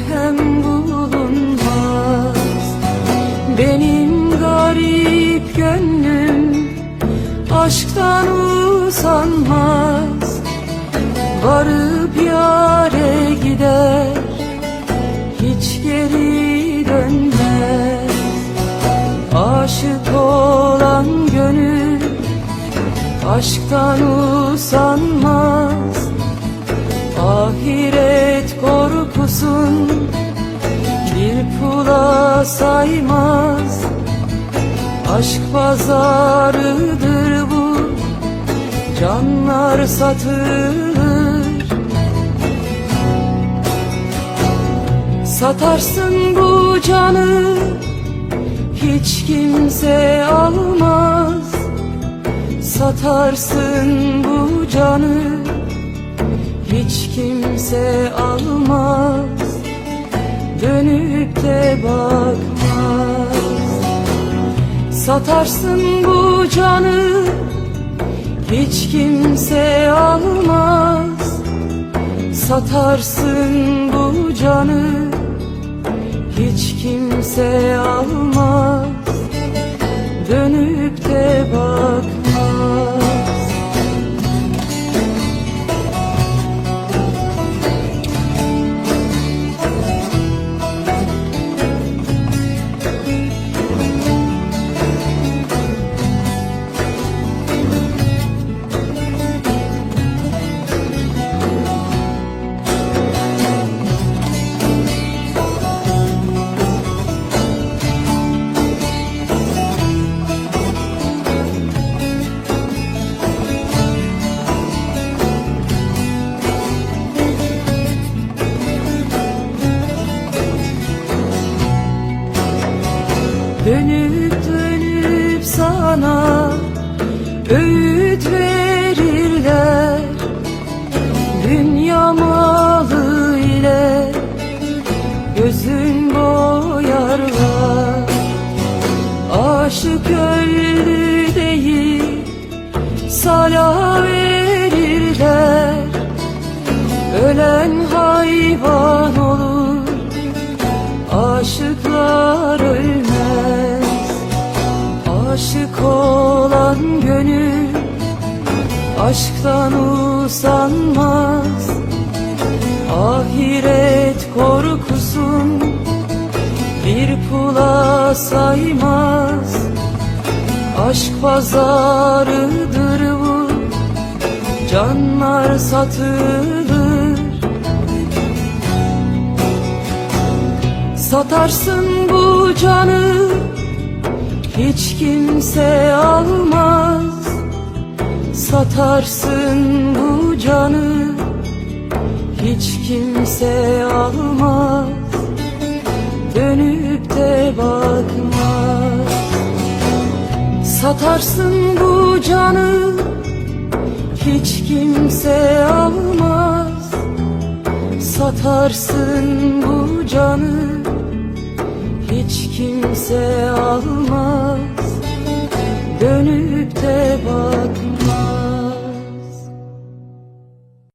melhem bulunmaz. Benim garip gönlüm aşktan usanmaz. Varıp yare gider hiç geri dönmez. Aşık olan gönül aşktan usanmaz korkusun bir pula saymaz. Aşk pazarıdır bu. Canlar satılır. Satarsın bu canı. Hiç kimse almaz. Satarsın bu canı. Hiç kimse almaz de bakmaz. Satarsın bu canı hiç kimse almaz. Satarsın bu canı hiç kimse almaz. Dönüp de Dönüp dönüp sana öğüt verirler. Dünya malı ile gözün boyarlar. Aşık öldü değil sala Aşık olan gönül Aşktan usanmaz. Ahiret korkusun Bir pula saymaz. Aşk pazarıdır bu Canlar satılır. Satarsın bu canı hiç kimse almaz. Satarsın bu canı. Hiç kimse almaz. Dönüp de bakmaz. Satarsın bu canı. Hiç kimse almaz. Satarsın bu canı. Hiç kimse almaz Dönüp de bakmaz